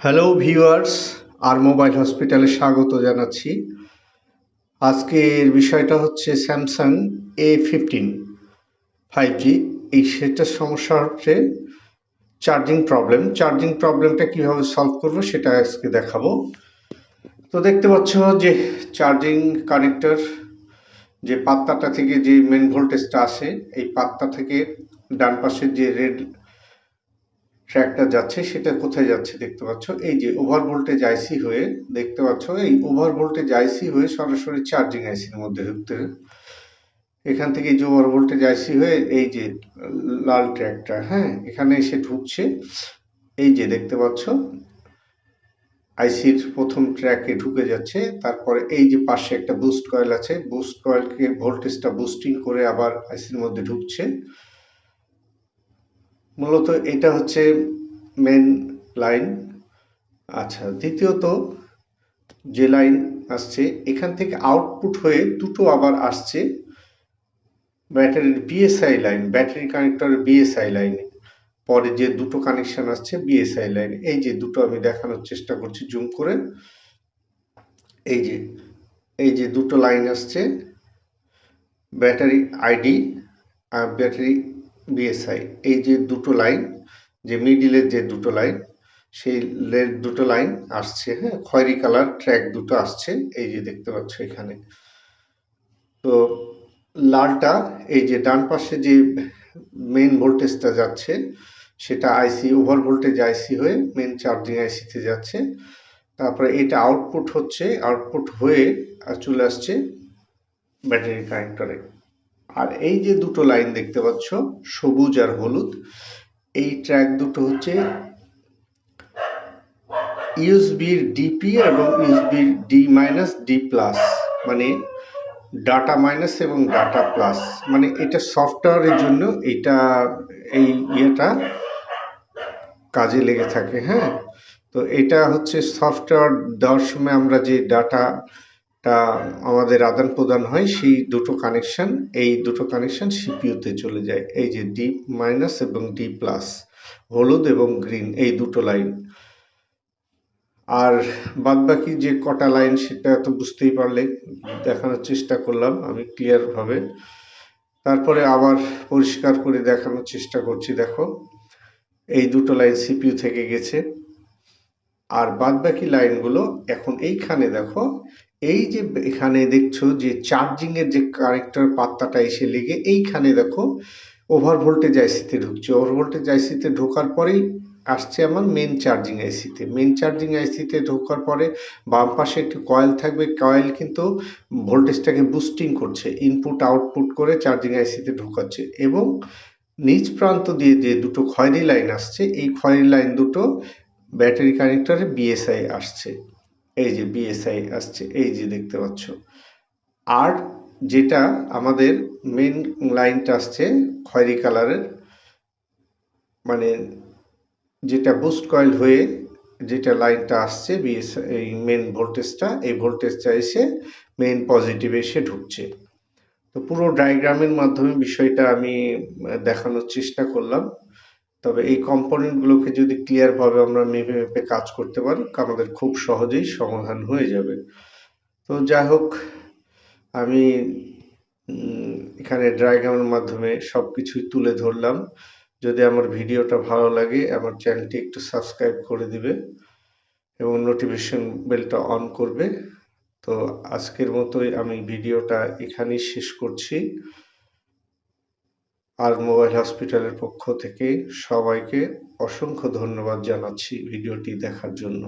Hello viewers আর mobile হসপিটালে স্বাগত জানাচ্ছি। আজকের বিষয়টা হচ্ছে Samsung A fifteen five G এই সেটার সমস্যা হচ্ছে চার্জিং প্রবলেম চার্জিং প্রবলেমটা কীভাবে সলভ করব সেটা আজকে দেখাবো। তো দেখতে পাচ্ছ যে চার্জিং কানেক্টর যে পাত্তাটা থেকে যে মেন ভোল্টেজটা আসে, এই পাত্তা থেকে ডান পাশের যে রেড ট্র্যাকটা যাচ্ছে, সেটা কোথায় যাচ্ছে দেখতে পাচ্ছ। এই যে ওভার ভোল্টেজ আইসি হয়ে দেখতে পাচ্ছ, এই ওভার ভোল্টেজ আইসি হয়ে সরাসরি চার্জিং আইসির মধ্যে ঢুকতে এখান থেকে যে ওভার ভোল্টেজ আইসি হয়ে এই যে লাল ট্র্যাকটা হ্যাঁ এখানে এসে ঢুকছে। এই যে দেখতে পাচ্ছ আইসির প্রথম ট্র্যাকে ঢুকে যাচ্ছে, তারপরে এই যে পাশে একটা বুস্ট কয়েল আছে বুস্ট কয়েলকে ভোল্টেজটা বুস্টিং করে আবার আইসির মধ্যে ঢুকছে। মূলত এটা হচ্ছে মেন লাইন আচ্ছা দ্বিতীয়ত যে লাইন আসছে, এখান থেকে আউটপুট হয়ে দুটো আবার আসছে ব্যাটারির BSI line battery connector BSI লাইনে পরে যে দুটো কানেকশন আসছে বিএসআই লাইন এই যে দুটো আমি দেখানোর চেষ্টা করছি জুম করে। এই যে এই যে দুটো লাইন আসছে ব্যাটারি আইডি আর ব্যাটারি বিএসআই এই যে দুটো লাইন, যে মিডিলের যে দুটো লাইন, সেই দুটো লাইন আসছে হ্যাঁ? খয়েরি কালার ট্র্যাক দুটো আসছে, এই যে দেখতে পাচ্ছ এখানে। তো লালটা, এই যে ডান পাশে যে মেন ভোল্টেজটা যাচ্ছে, সেটা আইসি ওভার ভোল্টেজ আইসি হয়ে মেন চার্জিং আইসিতে যাচ্ছে। তারপরে এটা আউটপুট হচ্ছে আউটপুট হয়ে চলে আসছে ব্যাটারি কানেক্টরে আর এই যে দুটো লাইন দেখতে পাচ্ছ, সবুজ আর হলুদ, এই ট্র্যাক দুটো হচ্ছে ইউএসবির ডিপি এবং ইউএসবির ডি মাইনাস ডি প্লাস মানে ডাটা মাইনাস এবং ডাটা প্লাস মানে এটা সফটওয়্যারের জন্য এটা, এই ইয়েটা কাজে লেগে থাকে হ্যাঁ? তো এটা হচ্ছে সফটওয়্যার দেওয়ার সময় আমরা যে ডাটা টা আমাদের আদান প্রদান হয়, সেই দুটো কানেকশন এই দুটো কানেকশন সিপিইউতে চলে যায়। এই যে ডি মাইনাস এবং ডি প্লাস হলুদ এবং গ্রিন এই দুটো লাইন আর বাদ বাকি যে কটা লাইন সেটা তো বুঝতেই পারলে, দেখানোর চেষ্টা করলাম আমি ক্লিয়ার ভাবে। তারপরে আবার পরিষ্কার করে দেখানোর চেষ্টা করছি, দেখো। এই দুটো লাইন সিপিইউ থেকে গেছে। আর বাদ বাকি লাইনগুলো এখন এইখানে দেখো। এই যে এখানে দেখছ যে চার্জিং এর যে কানেক্টর পাত্তাটা এসে লেগে এইখানে দেখো ওভার ভোল্টেজ আইসিতে ঢুকছে। ওভার ভোল্টেজ আইসিতে ঢোকার পরেই আসছে আমার মেন চার্জিং আইসিতে মেন চার্জিং আইসিতে ঢোকার পরে বাম পাশে একটি কয়েল থাকবে। কয়েল কিন্তু ভোল্টেজটাকে বুস্টিং করছে ইনপুট আউটপুট করে চার্জিং আইসিতে ঢোকাচ্ছে এবং নিচ প্রান্ত দিয়ে যে দুটো খয়েরি লাইন আসছে, এই খয়েরি লাইন দুটো ব্যাটারি কানেক্টরে বিএসআই আসছে। এই যে বিএসআই আসছে, এই যে দেখতে পাচ্ছ। আর যেটা আমাদের মেন লাইনটা আসছে খয়েরি কালারের মানে যেটা বুস্ট কয়েল হয়ে যেটা লাইনটা আসছে বিএস এই মেন ভোল্টেজটা এই ভোল্টেজটা এসে মেন পজিটিভ এসে ঢুকছে। তো পুরো ডায়াগ্রামের মাধ্যমে বিষয়টা আমি দেখানোর চেষ্টা করলাম। তবে এই কম্পোনেন্টগুলোকে যদি ক্লিয়ারভাবে আমরা মেপে মেপে কাজ করতে পারি আমাদের খুব সহজেই সমাধান হয়ে যাবে। তো যাই হোক, আমি এখানে ড্রাইগ্রামের মাধ্যমে সব কিছুই তুলে ধরলাম। যদি আমার ভিডিওটা ভালো লাগে, আমার চ্যানেলটি একটু সাবস্ক্রাইব করে দিবে এবং নোটিফিকেশন বেলটা অন করবে। তো আজকের মতোই আমি ভিডিওটা এখানেই শেষ করছি। আর মোবাইল হসপিটালের পক্ষ থেকে সবাইকে অসংখ্য ধন্যবাদ জানাচ্ছি ভিডিওটি দেখার জন্য।